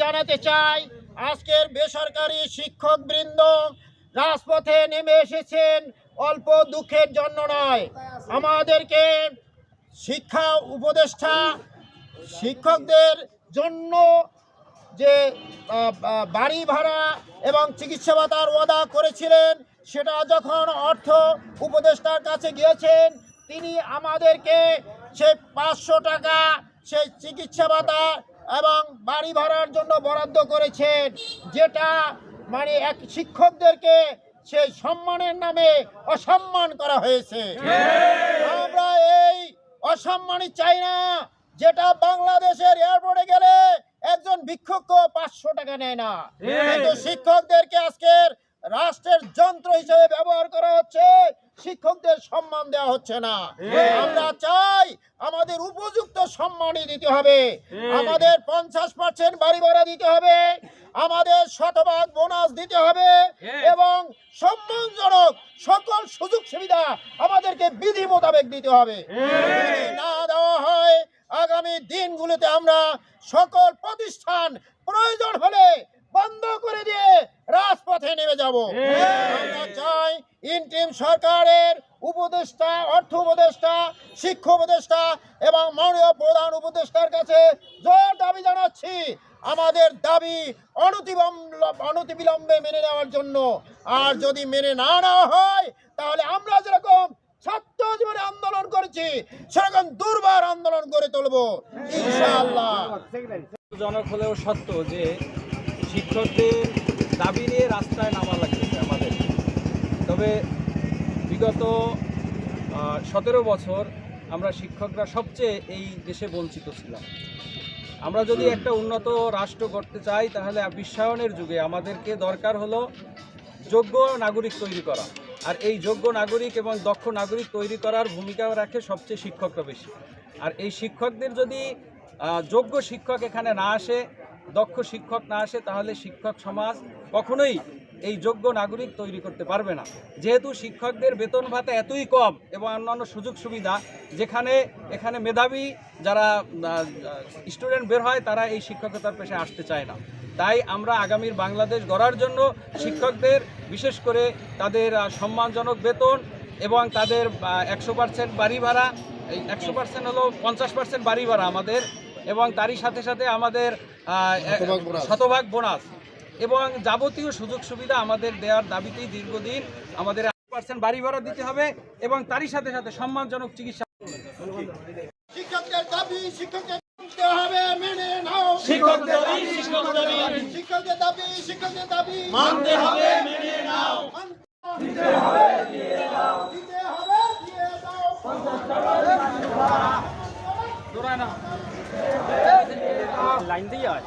জানাতে চাই, আজকের বেসরকারি শিক্ষক বৃন্দ রাজপথে নেমে এসেছেন অল্প দুঃখের জন্য নয়। আমাদেরকে শিক্ষা উপদেষ্টা শিক্ষকদের জন্য যে বাড়ি ভাড়া এবং চিকিৎসা ভাতার ওয়াদা করেছিলেন, সেটা যখন অর্থ উপদেষ্টার কাছে গিয়েছেন, তিনি আমাদেরকে সেই পাঁচশো টাকা সেই চিকিৎসা ভাতা এবং বাড়ি ভাড়ার জন্য বরাদ্দ করেছেন যেটা মানে এক শিক্ষকদেরকে সেই সম্মানের নামে অসম্মান করা হয়েছে। আমরা এই অসম্মানই চাই না যেটা বাংলাদেশের এয়ারপোর্টে গেলে একজন ভিক্ষুক পাঁচশো টাকা নেয় না। কিন্তু শিক্ষকদেরকে আজকের রাষ্ট্রের যন্ত্র হিসেবে ব্যবহার করা হচ্ছে শিক্ষকদের সম্মান দেওয়া হচ্ছে না। আমরা চাই আমাদের উপযুক্ত সম্মানই দিতে হবে। আমাদের পঞ্চাশ পার্সেন্ট বাড়ি ভাড়া দিতে হবে। আমাদের শতভাগ বোনাস দিতে হবে। এবং সম্মানজনক সকল সুযোগ সুবিধা আমাদেরকে বিধি মোতাবেক দিতে হবে। না দেওয়া হয় আগামী দিনগুলোতে আমরা সকল প্রতিষ্ঠান প্রয়োজন হলে বন্ধ করে দিয়ে রাজপথে নেমে যাব। আমরা চাই ইন্টিম সরকারের উপদেষ্টা অর্থ উপদেষ্টা শিক্ষা উপদেষ্টা এবং মাননীয় প্রধান উপদেষ্টার কাছে জোর দাবি জানাচ্ছি। আমাদের দাবি অনতিবিলম্ব অনতিবিলম্বে মেনে নেওয়ার জন্য। আর যদি মেনে না নেওয়া হয় তাহলে আমরা যেরকম ছাত্র জীবনে আন্দোলন করেছি সেরকম দুর্বার আন্দোলন করে তুলবো। ইনশাআল্লাহ। জনক হলেও সত্য যে শিক্ষকদের দাবি নিয়ে রাস্তায় নামা লাগতেছে আমাদের। তবে বিগত সতেরো বছর আমরা শিক্ষকরা সবচেয়ে এই দেশে বঞ্চিত ছিলাম। আমরা যদি একটা উন্নত রাষ্ট্র গড়তে চাই, তাহলে বিশ্বায়নের যুগে আমাদেরকে দরকার হলো যোগ্য নাগরিক তৈরি করা। আর এই যোগ্য নাগরিক এবং দক্ষ নাগরিক তৈরি করার ভূমিকা রাখে সবচেয়ে শিক্ষকরা বেশি। আর এই শিক্ষকদের যদি যোগ্য শিক্ষক এখানে না আসে দক্ষ শিক্ষক না আসে তাহলে শিক্ষক সমাজ কখনোই এই যোগ্য নাগরিক তৈরি করতে পারবে না। যেহেতু শিক্ষকদের বেতন ভাতা এতই কম এবং অন্যান্য সুযোগ সুবিধা, যেখানে এখানে মেধাবী যারা স্টুডেন্ট বের হয় তারা এই শিক্ষকতার পেশায় আসতে চায় না। তাই আমরা আগামীর বাংলাদেশ গড়ার জন্য শিক্ষকদের বিশেষ করে তাদের সম্মানজনক বেতন এবং তাদের একশো পার্সেন্ট বাড়ি ভাড়া, এই একশো পার্সেন্ট হলো পঞ্চাশ পার্সেন্ট বাড়ি ভাড়া আমাদের এবং তারই সাথে সাথে আমাদের শতভাগ বোনাস। এবং যাবতীয় সুযোগ সুবিধা আমাদের দেওয়ার দাবিতেই দীর্ঘদিন আমাদের পার্সেন্ট বাড়ি ভাড়া দিতে হবে এবং তারই সাথে সাথে সম্মানজনক চিকিৎসা শিক্ষকদের দাবি শিক্ষকদের মানতে হবে মেনে নাও শিক্ষকদের দাবি। শিক্ষকদের দাবি শিক্ষকদের দাবি মানতে হবে, মেনে নাও। লাইন দিয়ে হয়